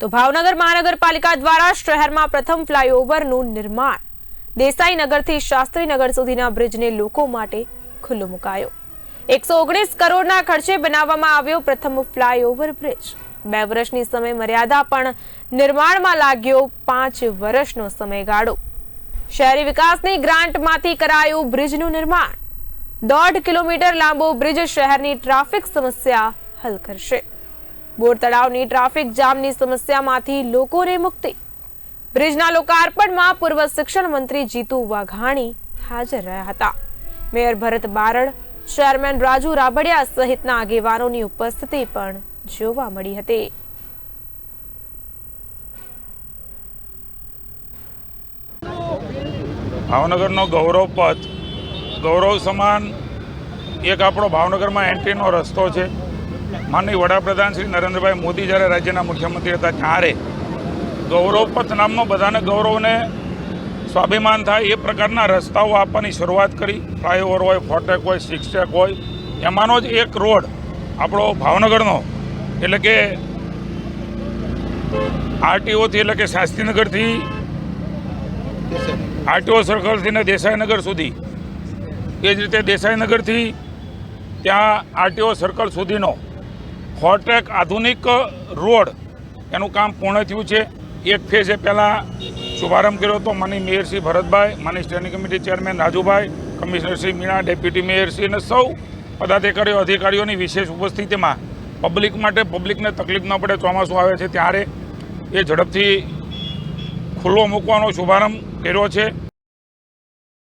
તો ભાવનગર મહાનગરપાલિકા દ્વારા શહેરમાં પ્રથમ ફ્લાયઓવરનું નિર્માણ. દેસાઈનગરથી શાસ્ત્રીનગર સુધીના બ્રિજને લોકો માટે ખુલ્લો મુકાયો. એકસો ઓગણીસ કરોડના ખર્ચે બનાવવામાં આવ્યો પ્રથમ ફ્લાયઓવર બ્રિજ. બે વર્ષની સમય મર્યાદા પણ નિર્માણમાં લાગ્યો પાંચ વર્ષનો સમયગાળો. શહેરી વિકાસની ગ્રાન્ટમાંથી કરાયું બ્રિજનું નિર્માણ. દોઢ કિલોમીટર લાંબો બ્રિજ શહેરની ટ્રાફિક સમસ્યા હલ કરશે. બોર તળાવની ટ્રાફિક જામની સમસ્યામાંથી લોકોને મુક્તિ. બ્રિજના લોકાર્પણમાં પૂર્વ શિક્ષણ મંત્રી જીતુ વાઘાણી હાજર રહ્યા હતા. મેયર ભરત બારડ, ચેરમેન રાજુ રાબડિયા સહિતના આગેવાનોની ઉપસ્થિતિ પણ જોવા મળી હતી. ભાવનગરનો ગૌરવ પથ, ગૌરવ સમાન એક આપણો ભાવનગરમાં એન્ટ્રીનો રસ્તો છે. માનનીય વડાપ્રધાન શ્રી નરેન્દ્રભાઈ મોદી જ્યારે રાજ્યના મુખ્યમંત્રી હતા ત્યારે ગૌરવપથ નામનો બધાને ગૌરવને સ્વાભિમાન થાય એ પ્રકારના રસ્તાઓ આપવાની શરૂઆત કરી. ફ્લાયઓવર હોય ફોટેક હોય, સિક્સટેક હોય, એમાંનો જ એક રોડ આપણો ભાવનગરનો, એટલે કે આરટીઓથી એટલે કે શાસ્ત્રીનગરથી આરટીઓ સર્કલથી ને દેસાઈનગર સુધી. એ જ રીતે દેસાઈનગરથી ત્યાં આરટીઓ સર્કલ સુધીનો હોટેક આધુનિક રોડ. એનું કામ પૂર્ણ થયું છે. એક ફેઝે પહેલાં શુભારંભ કર્યો હતો માની મેયર શ્રી ભરતભાઈ માની standing committee chairman Rajubhai, commissioner Shri Meena, deputy mayor Shri અને સૌ પદાધિકારીઓ, અધિકારીઓની વિશેષ ઉપસ્થિતિમાં પબ્લિક માટે પબ્લિકને તકલીફ ન પડે, ચોમાસું આવે છે ત્યારે એ ઝડપથી ખુલ્લો મૂકવાનો શુભારંભ કર્યો છે.